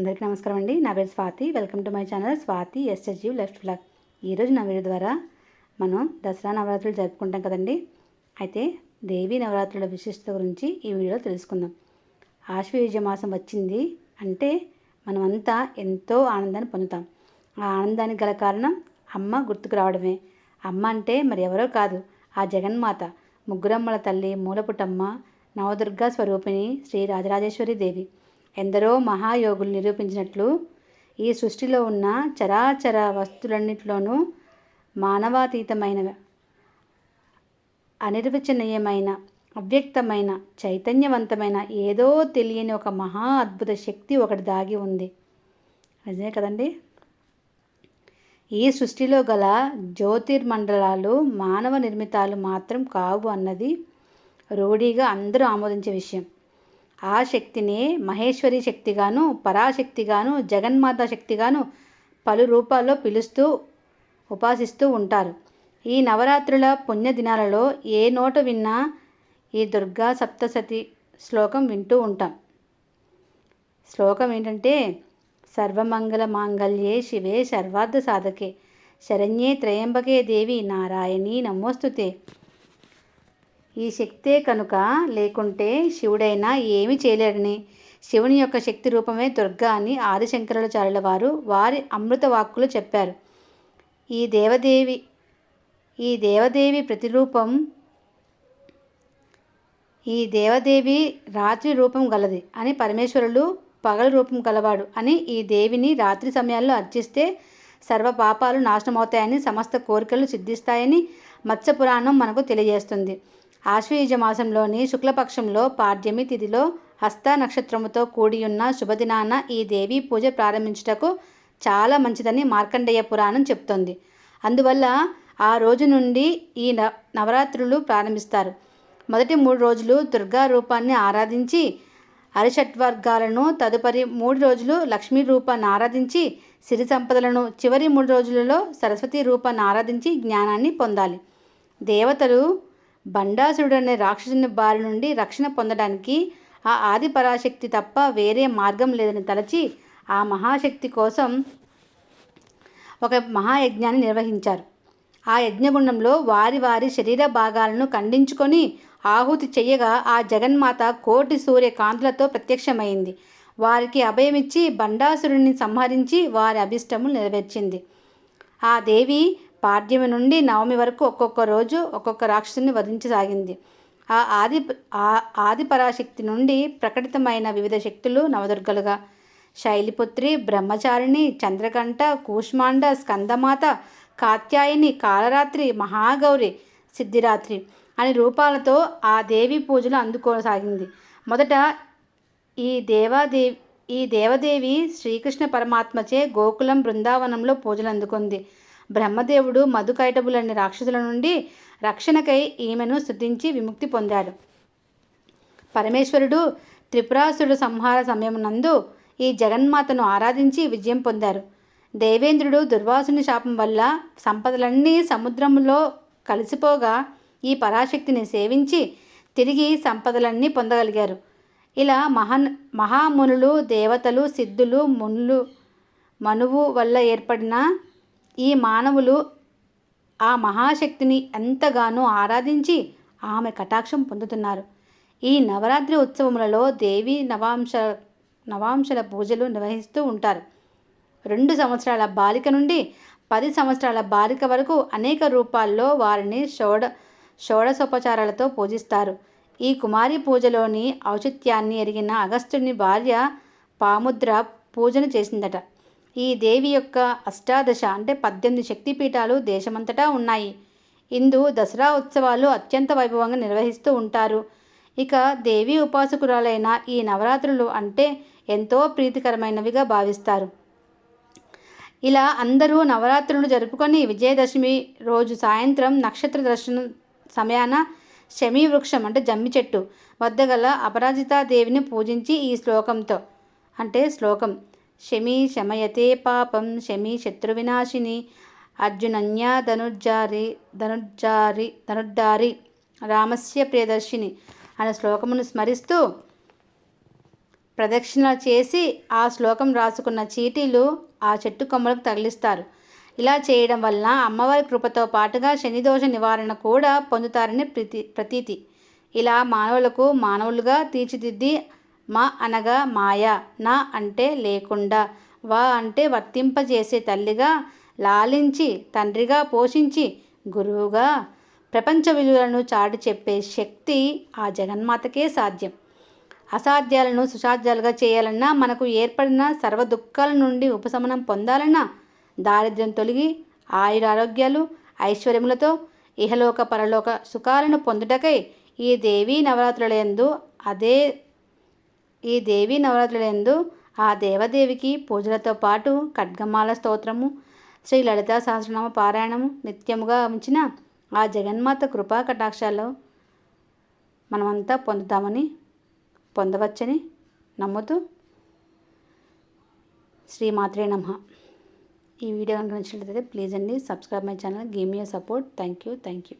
అందరికీ నమస్కారం అండి. నా పేరు Swati. Welcome to my channel Swati SSG left flag. ఈరోజు నా వీడియో ద్వారా మనం దసరా నవరాత్రులు జరుపుకుంటాం కదండి. అయితే దేవీ నవరాత్రుల విశిష్టత గురించి ఈ వీడియోలో తెలుసుకుందాం. ఆశ్వయుజ మాసం వచ్చింది అంటే మనమంతా ఎంతో ఆనందాన్ని పొందుతాం. ఆ ఆనందానికి గల కారణం అమ్మ గుర్తుకు రావడమే. అమ్మ అంటే మరి ఎవరో కాదు ఆ జగన్మాత. ముగ్గురమ్మల తల్లి మూలపుటమ్మ నవదుర్గా స్వరూపిణి శ్రీ రాజరాజేశ్వరి దేవి. ఎందరో మహాయోగులు నిరూపించినట్లు ఈ సృష్టిలో ఉన్న చరాచర వస్తువులన్నింటిలోనూ మానవాతీతమైన అనిర్వచనీయమైన అవ్యక్తమైన చైతన్యవంతమైన ఏదో తెలియని ఒక మహా అద్భుత శక్తి ఒకటి దాగి ఉంది. నిజమే కదండి? ఈ సృష్టిలో గల జ్యోతిర్మండలాలు మానవ నిర్మితాలు మాత్రం కావు అన్నది రూఢీగా అందరూ ఆమోదించే విషయం. ఆ శక్తిని మహేశ్వరి శక్తిగాను పరాశక్తిగాను జగన్మాత శక్తిగాను పలు రూపాల్లో పిలుస్తూ ఉపాసిస్తూ ఉంటారు. ఈ నవరాత్రుల పుణ్యదినాలలో ఏ నోట విన్నా ఈ దుర్గా సప్తసతి శ్లోకం వింటూ ఉంటాం. శ్లోకం ఏంటంటే సర్వమంగళ మాంగళ్యే శివే సర్వార్థ సాధకే శరణ్యే త్రయంబకే దేవి నారాయణి నమోస్తుతే. ఈ శక్తే కనుక లేకుంటే శివుడైనా ఏమీ చేయలేడని. శివుని యొక్క శక్తి రూపమే దుర్గా అని ఆదిశంకరాచార్యుల వారు వారి అమృత వాక్కులు చెప్పారు. ఈ దేవదేవి ఈ దేవదేవి ప్రతిరూపం ఈ దేవదేవి రాత్రి రూపం గలది అని పరమేశ్వరులు పగల రూపం గలవాడు అని ఈ దేవిని రాత్రి సమయాల్లో అర్చిస్తే సర్వ పాపాలు నాశనమవుతాయని సమస్త కోరికలు సిద్ధిస్తాయని మత్స్య పురాణం మనకు తెలియజేస్తుంది. ఆశ్వయుజ మాసంలోని శుక్లపక్షంలో పాడ్యమి తిథిలో హస్త నక్షత్రముతో కూడియున్న శుభదినాన ఈ దేవి పూజ ప్రారంభించుటకు చాలా మంచిదని మార్కండేయ పురాణం చెప్తోంది. అందువల్ల ఆ రోజు నుండి ఈ నవరాత్రులు ప్రారంభిస్తారు. మొదటి మూడు రోజులు దుర్గా రూపాన్ని ఆరాధించి అరిషట్వర్గాలను తదుపరి మూడు రోజులు లక్ష్మీ రూపాన్ని ఆరాధించి సిరి సంపదలను చివరి మూడు రోజులలో సరస్వతి రూపాన్ని ఆరాధించి జ్ఞానాన్ని పొందాలి. దేవతలు బండాసుడు అనే రాక్షసుని బారి నుండి రక్షణ పొందడానికి ఆ ఆది పరాశక్తి తప్ప వేరే మార్గం లేదని తలచి ఆ మహాశక్తి కోసం ఒక మహాయజ్ఞాన్ని నిర్వహించారు. ఆ యజ్ఞగుండంలో వారి వారి శరీర భాగాలను ఖండించుకొని ఆహుతి చెయ్యగా ఆ జగన్మాత కోటి సూర్య కాంతులతో ప్రత్యక్షమైంది. వారికి అభయమిచ్చి బండాసురుణ్ణి సంహరించి వారి అభిష్టము నెరవేర్చింది. ఆ దేవి పాడ్యమి నుండి నవమి వరకు ఒక్కొక్క రోజు ఒక్కొక్క రాక్షసుని వధించసాగింది. ఆ ఆది ఆ ఆది పరాశక్తి నుండి ప్రకటితమైన వివిధ శక్తులు నవదుర్గలుగా. శైలిపుత్రి బ్రహ్మచారిణి చంద్రకంఠ కూష్మాండ స్కందమాత కాత్యాయని కాలరాత్రి మహాగౌరి సిద్ధిరాత్రి అనే రూపాలతో ఆ దేవి పూజలు అందుకోసాగింది. మొదట ఈ దేవాదేవి ఈ దేవదేవి శ్రీకృష్ణ పరమాత్మచే గోకులం బృందావనంలో పూజలు అందుకుంది. బ్రహ్మదేవుడు మధుకైటబులనే రాక్షసుల నుండి రక్షణకై ఈమెను స్థుతించి విముక్తి పొందాడు. పరమేశ్వరుడు త్రిపురాసురుడు సంహార సమయమునందు ఈ జగన్మాతను ఆరాధించి విజయం పొందారు. దేవేంద్రుడు దుర్వాసుని శాపం వల్ల సంపదలన్నీ సముద్రంలో కలిసిపోగా ఈ పరాశక్తిని సేవించి తిరిగి సంపదలన్నీ పొందగలిగారు. ఇలా మహన్ మహామునులు దేవతలు సిద్ధులు మునులు మనువు వల్ల ఏర్పడిన ఈ మానవులు ఆ మహాశక్తిని ఎంతగానో ఆరాధించి ఆమె కటాక్షం పొందుతున్నారు. ఈ నవరాత్రి ఉత్సవములలో దేవి నవాంశ నవాంశల పూజలు నిర్వహిస్తూ ఉంటారు. రెండు సంవత్సరాల బాలిక నుండి పది సంవత్సరాల బాలిక వరకు అనేక రూపాల్లో వారిని షోడ షోడసోపచారాలతో పూజిస్తారు. ఈ కుమారి పూజలోని ఔచిత్యాన్ని ఎరిగిన అగస్త్యుని భార్య పాముద్ర పూజను చేసిందట. ఈ దేవి యొక్క అష్టాదశ అంటే పద్దెనిమిది శక్తిపీఠాలు దేశమంతటా ఉన్నాయి. ఇందు దసరా ఉత్సవాలు అత్యంత వైభవంగా నిర్వహిస్తూ ఉంటారు. ఇక దేవి ఉపాసకురాలైన ఈ నవరాత్రులు అంటే ఎంతో ప్రీతికరమైనవిగా భావిస్తారు. ఇలా అందరూ నవరాత్రులు జరుపుకొని విజయదశమి రోజు సాయంత్రం నక్షత్ర దర్శనం సమయాన శమీ వృక్షం అంటే జమ్మి చెట్టు వద్ద గల అపరాజితాదేవిని పూజించి ఈ శ్లోకంతో అంటే శ్లోకం శమీ శమయతే పాపం శమీ శత్రు వినాశిని అర్జునన్యా ధనుర్జారి ధనుర్జారి ధనుర్ధారి రామస్య ప్రియదర్శిని అనే శ్లోకమును స్మరిస్తూ ప్రదక్షిణ చేసి ఆ శ్లోకం రాసుకున్న చీటీలు ఆ చెట్టు కొమ్మలకు తగిలిస్తారు. ఇలా చేయడం వలన అమ్మవారి కృపతో పాటుగా శనిదోష నివారణ కూడా పొందుతారని ప్రతి ప్రతీతి. ఇలా మానవులకు మానవులుగా తీర్చిదిద్ది మా అనగా మాయ నా అంటే లేకుండా వా అంటే వర్తింపజేసే తల్లిగా లాలించి తండ్రిగా పోషించి గురువుగా. ప్రపంచ విలువలను చాటి చెప్పే శక్తి ఆ జగన్మాతకే సాధ్యం. అసాధ్యాలను సుసాధ్యాలుగా చేయాలన్నా మనకు ఏర్పడిన సర్వ దుఃఖాల నుండి ఉపశమనం పొందాలన్నా దారిద్ర్యం తొలగి ఆయురారోగ్యాలు ఐశ్వర్యములతో ఇహలోక పరలోక సుఖాలను పొందుటకై ఈ దేవీ నవరాత్రులందు అదే ఈ దేవీ నవరాత్రులందు ఆ దేవదేవికి పూజలతో పాటు ఖడ్గమాల స్తోత్రము శ్రీ లలితా సహస్రనామ పారాయణము నిత్యముగా ఉంచిన ఆ జగన్మాత కృపా కటాక్షాలు మనమంతా పొందుతామని పొందవచ్చని నమ్ముతూ శ్రీమాత్రే నమ. ఈ వీడియో కనుక నచ్చినట్లయితే ప్లీజ్ అండి subscribe my channel give me support. Thank you thank you.